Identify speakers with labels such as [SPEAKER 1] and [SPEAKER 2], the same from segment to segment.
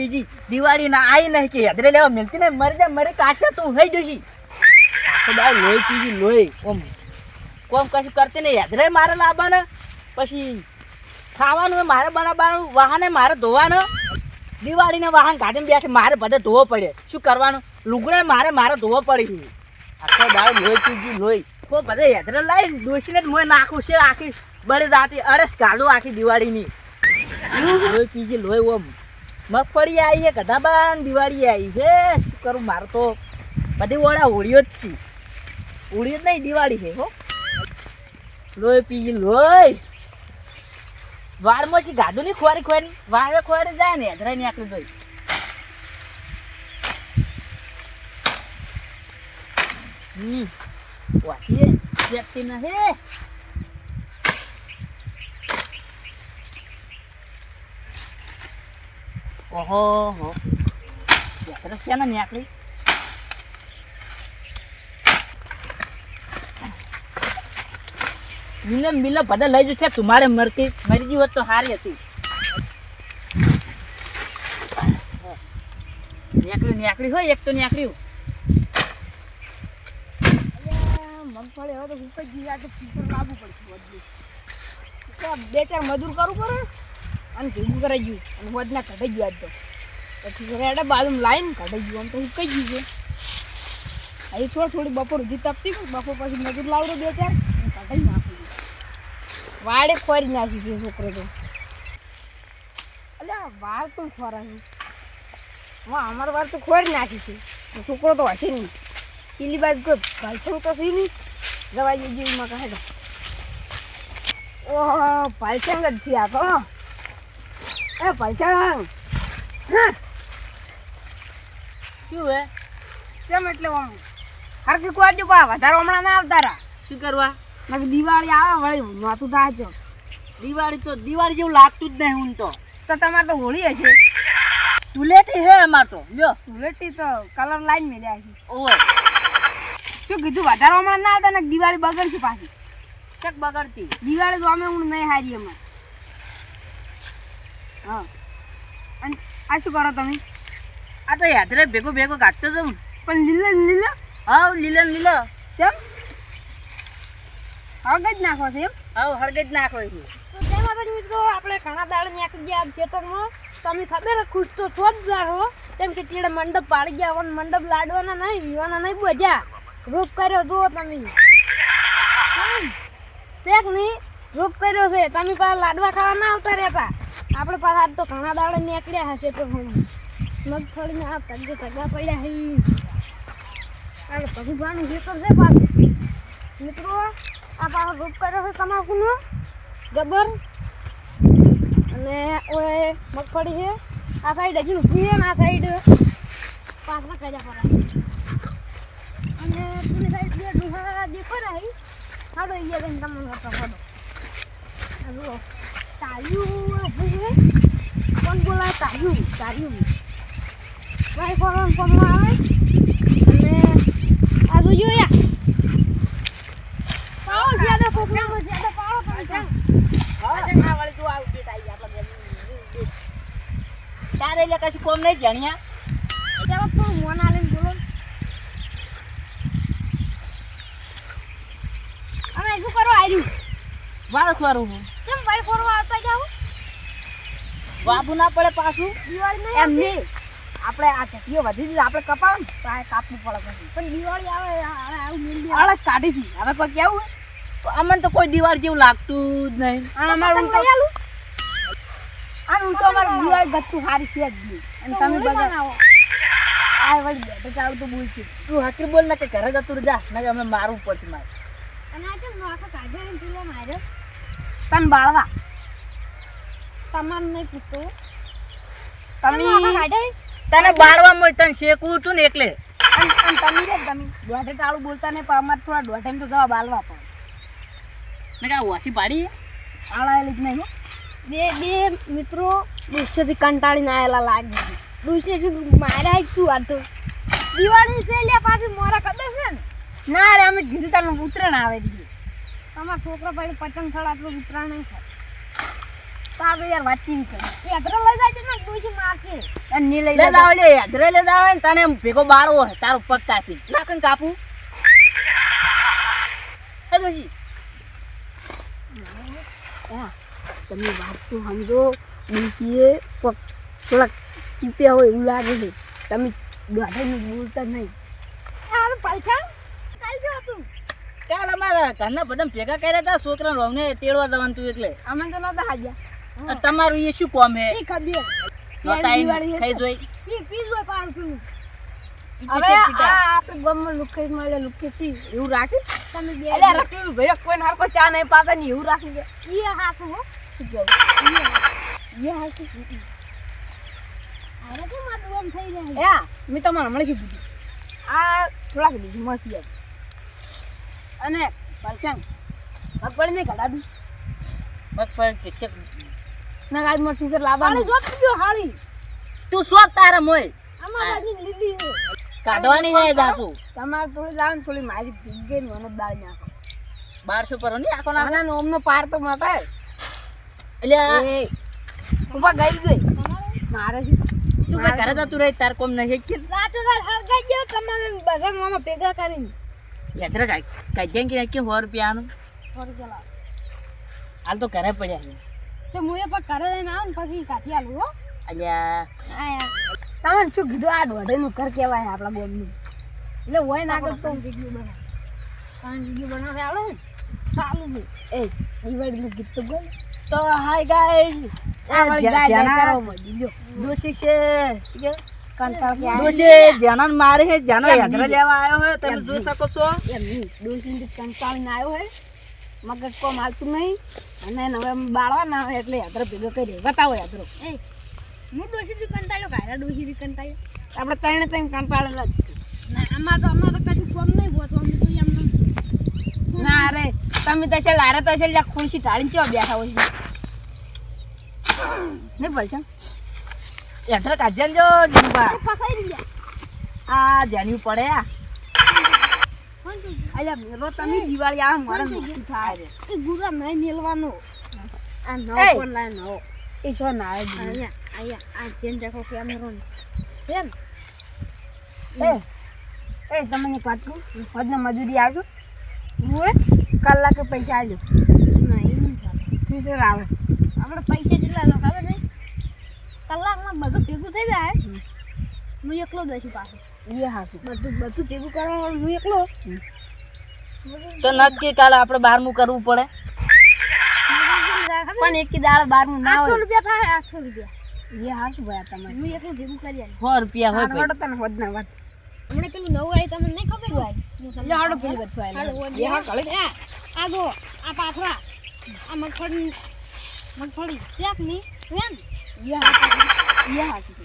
[SPEAKER 1] PG. Diwali ના આઈ નહીં કે હેદરે લેવા મિલતી ને મરી જા મરી કાચે તું. હઈ જશી તો દાવ લોહી પીજી, લોહી. ઓમ. કોમ કશું કરતી ને હેદરે મારે લાવવાને પછી ખાવાનું મારે બનાવવાનું, વાહને મારે ધોવાનું. દિવાળીને વાહન ગાડીને બેઠે, મારે બધે ધોવો પડે. શું કરવાનું? લુગડે મારે મારે ધોવો પડે. આખો દાવ લોહી પીજી, લોહી. કો બધે હેદરે લાવી ડોસીને જ મોય નાખું છે આખી બળી રાતે અરસ કાઢું આખી દિવાળીની. લોહી પીજી, લોહી ઓમ. મગફળી આવી છે, ગધાબાન દિવાળી આવી છે. શું કરું, મારે તો બધી ઓળા હોળીઓ જ છે. હોળીઓ જ નહીં, દિવાળી છે, હો. લોહી પી લોહી. વાળમાંથી ગાદુ નહીં ખોરી ખોરી વાળે ખોરી જાય ને હેદરા ની આટલું જોઈ હમ. વાટીએ વ્યક્તિ નહીં ઓહો, હો. સરસ છે ને નીકળી મિલમ મિલમ બધા લઈ જશે તમારે મરતી. મરી ગઈ હોત તો સારી હતી. નીકળ્યું નીકળ્યું હોય, એક તો નીકળ્યું
[SPEAKER 2] મગફળી હવે તો ઉપર ગયા પીપર લાવવું પડશે બે ચાર મજૂર કરવું પડે. અને ભેગું કરાઈ ગયું. અને વધના કઢાઈ ગયું આજ તો. પછી રેડા બાજુમાં લાઈને કઢાઈ ગયું. આમ તો ઉકાઈ ગયું છે. અહીં થોડી થોડી બપોર સુધી તપતી બપોર પછી મજૂર લાવડો બે ચાર. કઢાઈ નાખી વાડે ખોરી નાખી છે છોકરો તો. અલ્યા વાર પણ ખોરાય હા અમારો તો ખોરી નાખી છે. છોકરો તો હશે નહીં. પેલી બાજુ કોઈ તો થઈ નહીં. દવા જેવી માં કહે ઓહો ભાલસંગ જ છે આ તો એ ભાલસંગ
[SPEAKER 1] શું હે?
[SPEAKER 2] કેમ એટલે આમ? હરકી કુવાજો પા વધારે હમણાં ના આવતા રા.
[SPEAKER 1] શું કરવા?
[SPEAKER 2] દિવાળી આવે વળી થાય છે
[SPEAKER 1] દિવાળી તો દિવાળી જેવું લાગતું જ નહીં હું તો.
[SPEAKER 2] તો તમારે તો હોળી હશે.
[SPEAKER 1] તુલેથી હે અમાર તો. લ્યો.
[SPEAKER 2] ધૂળેટી તો કલર લાઈન મેળ્યા છે.
[SPEAKER 1] ઓય
[SPEAKER 2] શું કીધું વધારે હમણાં ના આવતા ને દિવાળી બગડશે પાછી?
[SPEAKER 1] ચક બગડતી?
[SPEAKER 2] દિવાળી તો અમે હું નહીં હારી એમાં. હા. અને આ શું કરો તમે?
[SPEAKER 1] આ તો યાદરે ભેગો ભેગો કાઢતો છો
[SPEAKER 2] પણ લીલો લીલો?
[SPEAKER 1] હાવ લીલો લીલો.
[SPEAKER 2] કેમ? હળગજ નાખો છે એમ?
[SPEAKER 1] હા હળગજ નાખો છે.
[SPEAKER 2] તો જય માતાજી મિત્રો? આપણે ઘણા દાડા નીકળી ગયા ખેતરમાં તમે ખબર હે, ખુશ તો છો જ રહો કેમ કે ચીડે મંડપ પાડી ગયા પણ મંડપ લાડવાના નહીં વિવાના નહીં બધા રૂપ કર્યો જુઓ તમે. હમ. શેખ નહીં રૂપ કર્યો છે. તમે પાછા લાડવા ખાવા ના આવતા રહેતા. આપણે આજ તો ઘણા દાડા નીકળ્યા હશે તો મગફળીને આ તગે તગા પડ્યા હઈ અરે ભગવાનનું ખેતર છે પાછું. મિત્રો, આ પાછો રૂપ કર્યો છે તમાકુનો. ગબર અને ઓએ મગફળી છે. આ સાઈડ હજી ઊભી છે આ સાઈડ પાછમાં કર્યા ખરા અને પેલી સાઈડ બે ડુહા દેખો રહી હાડો એ જઈને તમને કોણ બોલાય તાયું તાયું ભાઈ ફોન ફોનમાં આવે અને આ જોજો યા પાડો જ્યાદા કોકડામાં જ્યાદા પાડો તમે ત્યાં
[SPEAKER 1] આ વાળી તું આવ બેટા આઈ આપણા. તારે એટલે કશું કોમ નહીં જણ્યા
[SPEAKER 2] ચાલો થોડું મોન આલીને બોલો અમે શું કરો આર્યું
[SPEAKER 1] વાળ ખોરું
[SPEAKER 2] કેમ ભાઈ ફોરવા આવતા જાવ
[SPEAKER 1] બાબુ ના પડે પાછું.
[SPEAKER 2] દિવાળી એમ નહીં. આપણે આ વધી દીધી આપણે કપાળ આ કાપવું પડે પણ દિવાળી આવે આળસ કાઢી છે. હવે કોઈ કેવું
[SPEAKER 1] તો અમને તો કોઈ દિવાળી જેવું લાગતું જ નહીં.
[SPEAKER 2] અમારું લઈ આલું. આ ઉલટો અમારું દિવાળી બધું સારી છે જ અને તમે બગાડો આ વળી બેઠે ચાવ તો બોલતી.
[SPEAKER 1] તું હાકરી બોલ ના કે ઘરે જતું રહે જા. ને અમે મારવું પડશે મારે.
[SPEAKER 2] અને આ કેમ આખા કાઢે ને તુલા માર્યો? તન બાળવા તમાર નહીં પૂછતો તમે
[SPEAKER 1] તને બાળવા મોય તને શેકવું છું ને એટલે
[SPEAKER 2] તમે છે તમે દોઢે તાળું બોલતા ને અમારે થોડા દોઢે તો જવા બાળવા પણ
[SPEAKER 1] ને કા વાસી પાડી
[SPEAKER 2] આળાયેલી જ નહીં બે બે મિત્રો દુષ્યથી કંટાળીને આવેલા લાગે દુષ્યથી મારા આ તો દિવાળી છે લ્યા પાછી મોરા કદે છે ને ના રે અમે કીધું તને ઉત્તરાયણ આવે છે તમારા છોકરા ભાઈ પતંગ ચડાવતો ઉત્તરાયણ નહીં થાય યાર વાંચી છે. લઈ જાય છે ને ડોશી મારશે અને ની લઈ
[SPEAKER 1] લે દાવ લે લે દાવ ને તને ભેગો બાળવો તારો પગ કાપી. નાખીને કાપું? હે
[SPEAKER 2] તમે વાત તો સમજો ડોશીએ પગ થોડાક ચીપ્યા હોય એવું લાગે છે. તમે દોઢાઈને બોલતા નહીં. પૈસા કાલ જો તું
[SPEAKER 1] ચાલ અમારા ઘરના બધા ભેગા કર્યા હતા છોકરા રોવને તેડવા જવાનું તું એટલે.
[SPEAKER 2] અમે તો નતા હાજ્યા.
[SPEAKER 1] તમારું એ શું કોમ હે?
[SPEAKER 2] એ ખબર.
[SPEAKER 1] ખાઈ જોઈ?
[SPEAKER 2] પી પી જોય પાલતું
[SPEAKER 1] ઈ
[SPEAKER 2] હવે આ. આપણે ગમમાં લુકે મળે લુકે છી એવું રાખી? તમે બે
[SPEAKER 3] અલ્યા રકેવી ભાઈ કોઈ હરકો ચા નહીં પાતા ને એવું રાખી દે.
[SPEAKER 2] એ હાસુ હો. ઈ હાસુ. અરે તો મારું થઈ જાય?
[SPEAKER 3] યા મેં તમને હમણાં શું કીધું? આ થોડાક દીધું મસ્તી યાર અને પરચંગ મગફળીને નહીં કઢાવી
[SPEAKER 1] મગફળી કે શેક.
[SPEAKER 3] ના આજમાં ટીચર
[SPEAKER 2] હાલી
[SPEAKER 3] લાવવાનું.
[SPEAKER 2] જોત જો હાલી.
[SPEAKER 1] તું શોખ તારા મોય.
[SPEAKER 2] અમારા બાજુ લીલી હે
[SPEAKER 1] કાઢવાની હે જાસુ
[SPEAKER 3] તમારે થોડી લાવ થોડી મારી ભીગે ને મને દાળ નાખો.
[SPEAKER 1] બારસો પરની આખો ના
[SPEAKER 3] નાના ઓમનો પાર તો મટે
[SPEAKER 1] એટલે
[SPEAKER 3] ઊભા ગઈ ગઈ મારે
[SPEAKER 1] તું ઘરે જતું રહી તાર કોમ નહીં કે?
[SPEAKER 2] રાતો રાત હરગાઈ ગયો તમારે બધા મામા ભેગા કરીને.
[SPEAKER 1] યાત્રા જેમ કે કે સો રૂપિયાનું? હાલ તો ઘરે પડ્યા છે.
[SPEAKER 2] તો હું એ પણ ઘરે લઈને આવું ને પછી કાઠી આલું હો.
[SPEAKER 1] અલ્યા.
[SPEAKER 2] આયા.
[SPEAKER 3] શું કીધું? આ દોઢેનું ઘર કહેવાય આપણા બોમનું એટલે હોય ના કરતો
[SPEAKER 2] વીડિયો બનાવ પાંચ વીડિયો બનાવવા આવડે ને. ચાલુ છે.
[SPEAKER 3] એ દિવાળીનું ગીત તો બોલ
[SPEAKER 1] તો હાય ગાઈસ
[SPEAKER 3] આ વળી ગાય ગાય કરવા જો
[SPEAKER 1] દોશી છે? દોશી જાનન મારે છે જાનો યાત્રા લેવા આવ્યો હોય તમે જોઈ શકો છો.
[SPEAKER 3] ડોસીને કંટાળીને આવ્યો હોય. મગજ કોમ હાલતું નહીં. અને હવે બાળવાના હોય એટલે યાત્રા ભેગો કરી બતાવો યાત્રો
[SPEAKER 2] એ હું ડોશીથી કંટાળ્યો કાયરા ડોશીથી કંટાળ્યો?
[SPEAKER 3] આપણે ત્રણે ત્રણ કંટાળેલા
[SPEAKER 2] ના આમાં તો આમાં તો કશું કોમ નહીં હોતું. અમને તો
[SPEAKER 3] ના અરે તમે તો છે લારે તો છે ખુરશી ઢાળીને ચો બેઠા હોય છે? નહીં બોલ
[SPEAKER 1] યાત્રા કાઢ્યા જો જીવા
[SPEAKER 2] ફસાઈ ગયા
[SPEAKER 1] આ ધ્યાન પડે
[SPEAKER 3] અલ્યા મેલો તમે દિવાળી આવે મારે
[SPEAKER 2] કોણ
[SPEAKER 3] થાય. રે
[SPEAKER 2] એ ગુરા નહીં મેલવાનો. આ નવો ફોન લાય નવો.
[SPEAKER 3] એ છો ના આવે દીદી?
[SPEAKER 2] અહીંયા અહીંયા આ ચેન દેખો ને. છે એમ
[SPEAKER 3] એ એ તમને એક વાત કહું. વધને મજૂરી આવજો.
[SPEAKER 2] હું
[SPEAKER 3] કલાકે પૈસા આવજો
[SPEAKER 2] ના એ નહીં સારું.
[SPEAKER 3] ત્રીસો આવે
[SPEAKER 2] આપણે પૈસા જેટલા લોકો આવે નહીં કલાકમાં બધું ભેગું થઈ જાય. હું એકલો દઈશું પાછું.
[SPEAKER 3] એ હાસું
[SPEAKER 2] બધું બધું ભેગું કરવાનું હું એકલો.
[SPEAKER 1] તો નક્કી કાલે આપણે બારમું કરવું પડે?
[SPEAKER 3] પણ એક દાળ બારનું ના
[SPEAKER 2] આઠસો રૂપિયા થાય આઠસો રૂપિયા.
[SPEAKER 3] એ હાસું ભાઈ તમે
[SPEAKER 2] હું એકલું ભેગું કરી
[SPEAKER 1] સો રૂપિયા હોય
[SPEAKER 2] હમણાં પેલું નવું આવી તમને નહીં ખબર હોય?
[SPEAKER 3] લે હળો પેલી બચ્ચો
[SPEAKER 2] હાલો,
[SPEAKER 3] એ હા કળે.
[SPEAKER 2] આ આ જો આ પાથરા. આ મગફળી મગફળી શેકની? એમ
[SPEAKER 3] એ હાસું.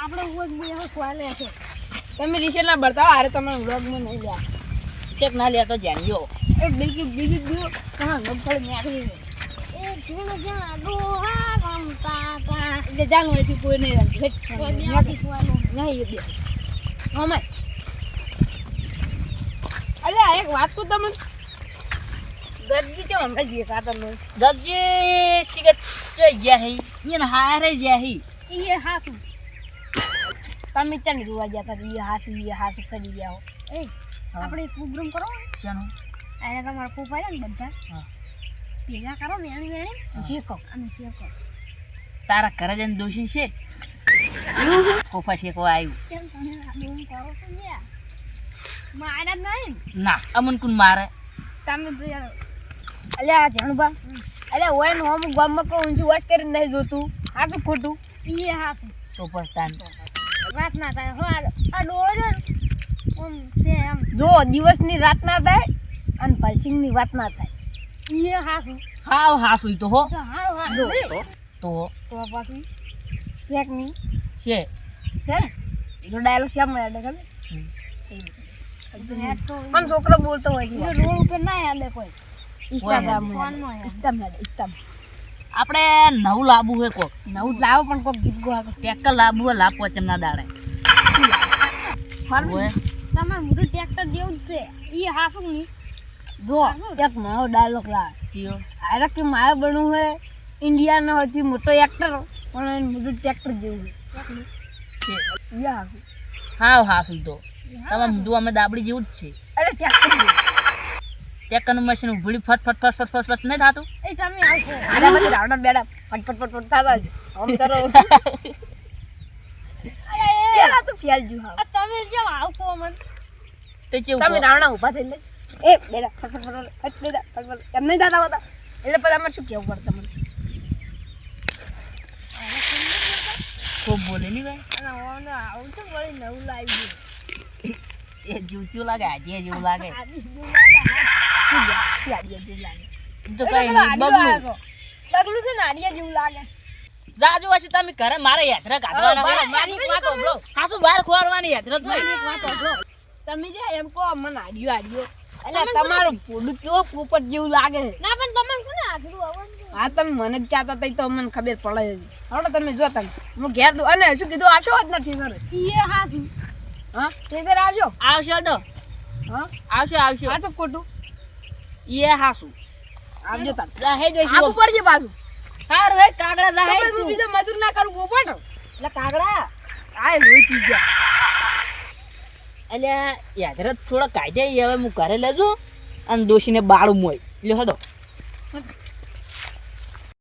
[SPEAKER 2] આપણે ઓય બે હવે કોલે છે.
[SPEAKER 3] તમે રીસે ના બળતા આરે તમે વ્લોગમાં નહીં લ્યા
[SPEAKER 1] ચેક ના લ્યા તો ધ્યાન જો.
[SPEAKER 3] એ બીજું બીજું બીજું તમારે મગફળી નાખી
[SPEAKER 2] એ જીણ જીણ ડોહા રમતા તા
[SPEAKER 3] એટલે જાણ હોયથી કોઈ નહીં રમતું. નહીં એ બે. અમાય અલ્યા એક વાત તો તમે ગરજી કેમ હમણાં જઈએ કાતરનું
[SPEAKER 1] દરજી સિગત ગયા હી? ઈન હારે ગયા હી?
[SPEAKER 2] એ હાસું.
[SPEAKER 3] તમે ચાને જોવા ગયા હતા એ હાસુ એ હાસુ કરી ગયા હો.
[SPEAKER 2] એ આપણે પ્રોગ્રામ કરો
[SPEAKER 1] શેનું?
[SPEAKER 2] એને તમારા ફૂફા ને બધા. ભેગા કરો વેણી વેણી.
[SPEAKER 3] શીખો
[SPEAKER 2] અને શેકો.
[SPEAKER 1] તારા ઘરે જઈને દોશી છે? કોફા શેકવા આવ્યું
[SPEAKER 2] મારા નહીં
[SPEAKER 1] ના? અમન કુન મારે.
[SPEAKER 3] તમે તો આ અલ્યા જાણુબા અલ્યા હોય ને હું ગામમાં કહું ઊંચું વોશ કરીને નહીં જોતું. હાચું ખોટું?
[SPEAKER 2] એ હાસું
[SPEAKER 1] તો પસ્તાન
[SPEAKER 2] વાત ના થાય. હો આ ને ઓમ છે એમ.
[SPEAKER 3] જો દિવસની રાત ના થાય અને પલસિંગની વાત ના થાય.
[SPEAKER 2] એ હાસું
[SPEAKER 1] હાવ હાસુઈ તો હો.
[SPEAKER 2] હાવ. નહીં.
[SPEAKER 1] તો
[SPEAKER 3] તો. પાછું ચેકની.
[SPEAKER 1] છે.
[SPEAKER 3] છે જો ડાયલોગ શેમ યાદ ખબર.
[SPEAKER 2] નેટ
[SPEAKER 3] છોકરો બોલતો હોય
[SPEAKER 2] રોડ ઉપર ના યાદે કોઈ.
[SPEAKER 3] ઇન્સ્ટાગ્રામ
[SPEAKER 1] આપણે નવું લાવવું હે કોક.
[SPEAKER 3] નવું લાવો પણ કોઈ ગીત ગો
[SPEAKER 1] ટેક્ટર લાવવું હે લાપો ચમના દાડે.
[SPEAKER 2] તમારે મોટું ટ્રેક્ટર જેવું જ છે. એ હાસું નહીં.
[SPEAKER 3] જો એક નવો ડાયલોગ લાવે.
[SPEAKER 1] ચિયો
[SPEAKER 3] હારે કે મારે બનવું હોય ઇન્ડિયાનો સૌથી મોટો એક્ટર પણ મોટું ટ્રેક્ટર જેવું
[SPEAKER 1] છે.
[SPEAKER 3] યા હાસુ.
[SPEAKER 1] હાવ હાસું તો. તમે તું અમે દાબડી જેવું જ છે.
[SPEAKER 3] અરે ટ્રેક્ટર જેવું.
[SPEAKER 1] ટેકનું મશીન ઉભળી ફટ ફટ ફટ ફટ ફટ ફટ નહીં થતું
[SPEAKER 3] એ તમે આવશો આના પછી રાવણા બેડા ફટ ફટ ફટ ફટ થતા જ આમ કરો અરે તો ફેલ જુ હા તમે જેમ આવતો મન
[SPEAKER 1] તે કેવું
[SPEAKER 3] તમે? રાવણા ઊભા થઈને એ બેડા ફટ ફટ ફટ ફટ બેડા ફટ ફટ એમ નહીં દાદા હતા એટલે પછી અમારે શું કેવું પડે તમને
[SPEAKER 1] ખૂબ બોલે નહીં ભાઈ
[SPEAKER 3] અને આવું તો વળી નવું લાવી
[SPEAKER 1] એ જીવ લાગે આજે જેવું લાગે તો કઈ નહીં બગલું
[SPEAKER 3] બગલું છે ને આડિયા જેવું લાગે
[SPEAKER 1] રાજુ હશે તમે ઘરે મારે યાત્રા કાઢવાના.
[SPEAKER 3] મારી વાત સાંભળો.
[SPEAKER 1] ખાસું બહાર ખોરવાની યાત્રા જ
[SPEAKER 3] મારી વાત સાંભળો. તમે જે એમ કહો મને આડિયો આડિયો એટલે તમારું પોડું કેવો પોપટ જેવું લાગે છે ના પણ તમને કોને હા તમે મને જ કહેતા તઈ તો મને ખબર પડે હવે તમે જો તમે હું ઘેર દઉં અને શું કીધું આવશો જ નથી સર એ હા હા તે આવજો
[SPEAKER 1] આવશો તો
[SPEAKER 3] હા
[SPEAKER 1] આવશે આવશે
[SPEAKER 3] આ તો ખોટું
[SPEAKER 1] એ હાસુ.
[SPEAKER 3] આવજો તમે
[SPEAKER 1] જાહે જોઈશું.
[SPEAKER 3] આપવું પડશે પાછું.
[SPEAKER 1] હારું હે કાગડા જાહે તું.
[SPEAKER 3] બીજો મજૂર ના કરું પોપટ
[SPEAKER 1] એટલે કાગડા?
[SPEAKER 3] આય લોહી પી ગયા.
[SPEAKER 1] એટલે યાત્રા થોડા કાઢે હવે હું ઘરે લેજો અને દોશીને બાળું મોય. લ્યો હદો